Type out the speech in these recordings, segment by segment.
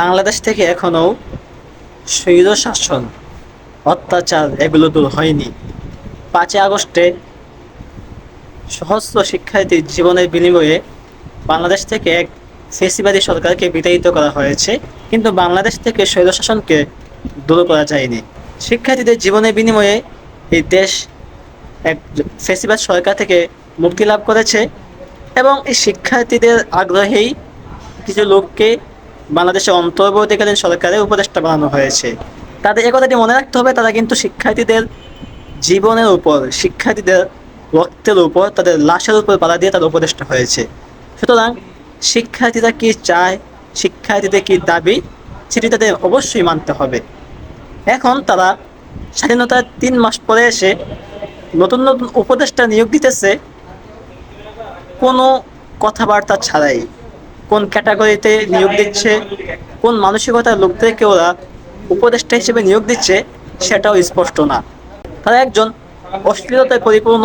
বাংলাদেশ থেকে এখনও স্বৈর শাসন, অত্যাচার এগুলো দূর হয়নি। পাঁচই আগস্টে সহস্র শিক্ষার্থীর জীবনের বিনিময়ে বাংলাদেশ থেকে এক ফেসিবাদী সরকারকে বিতাড়িত করা হয়েছে, কিন্তু বাংলাদেশ থেকে স্বৈর শাসনকে দূর করা যায়নি। শিক্ষার্থীদের জীবনের বিনিময়ে এই দেশ এক ফেসিবাদ সরকার থেকে মুক্তি লাভ করেছে এবং এই শিক্ষার্থীদের আগ্রহেই কিছু লোককে বাংলাদেশের অন্তর্বর্তীকালীন সরকারের উপদেষ্টা বানানো হয়েছে। তাদের এ কথাটি মনে রাখতে হবে, তারা কিন্তু শিক্ষার্থীদের জীবনের উপর, শিক্ষার্থীদের রক্তের উপর, তাদের লাশের উপর পালা দিয়ে তারা উপদেষ্টা হয়েছে। সুতরাং শিক্ষার্থীরা কি চায়, শিক্ষার্থীদের কি দাবি, সেটি তাদের অবশ্যই মানতে হবে। এখন তারা স্বাধীনতার তিন মাস পরে এসে নতুন নতুন উপদেষ্টা নিয়োগ দিতেছে, কোনো কথাবার্তা ছাড়াই। কোন ক্যাটাগরিতে নিয়োগ দিচ্ছে, কোন মানসিকতার লোকদেরকে ওরা উপদেষ্টা হিসেবে নিয়োগ দিচ্ছে, সেটাও স্পষ্ট না। তারা একজন অশ্লীলতায় পরিপূর্ণ,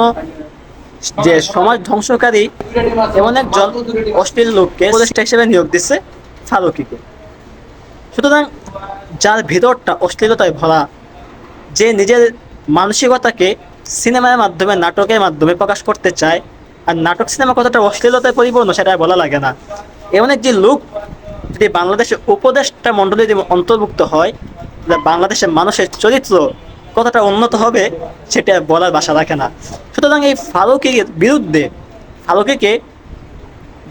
যে সমাজ ধ্বংসকারী, এমন একজন অশ্লীল লোককে উপদেষ্টা হিসেবে নিয়োগ দিচ্ছে ফারুকিকে। সুতরাং যার ভিতরটা অশ্লীলতায় ভরা, যে নিজের মানসিকতাকে সিনেমার মাধ্যমে, নাটকের মাধ্যমে প্রকাশ করতে চায়, আর নাটক সিনেমা কতটা অশ্লীলতায় পরিপূর্ণ সেটা বলা লাগে না। এমন একটি লোক যদি বাংলাদেশের উপদেষ্টা মণ্ডলী যদি অন্তর্ভুক্ত হয় তাহলে বাংলাদেশের মানুষের চরিত্র কতটা উন্নত হবে সেটা বলার বাসা রাখে না। সুতরাং এই ফারুকের বিরুদ্ধে, ফারুকিকে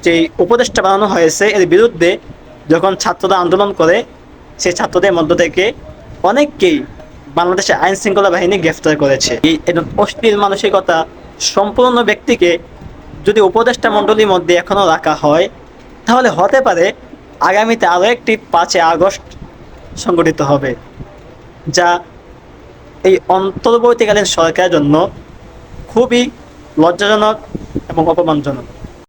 যে উপদেষ্টা বানানো হয়েছে, এর বিরুদ্ধে যখন ছাত্ররা আন্দোলন করে, সেই ছাত্রদের মধ্য থেকে অনেককেই বাংলাদেশের আইন শৃঙ্খলা বাহিনী গ্রেফতার করেছে। এই একজন অশ্লীল মানসিকতা সম্পূর্ণ ব্যক্তিকে যদি উপদেষ্টা মণ্ডলীর মধ্যে এখনও রাখা হয় তাহলে হতে পারে আগামীতে আরও একটি পাঁচে আগস্ট সংগঠিত হবে, যা এই অন্তর্বর্তীকালীন সরকারের জন্য খুবই লজ্জাজনক এবং অপমানজনক।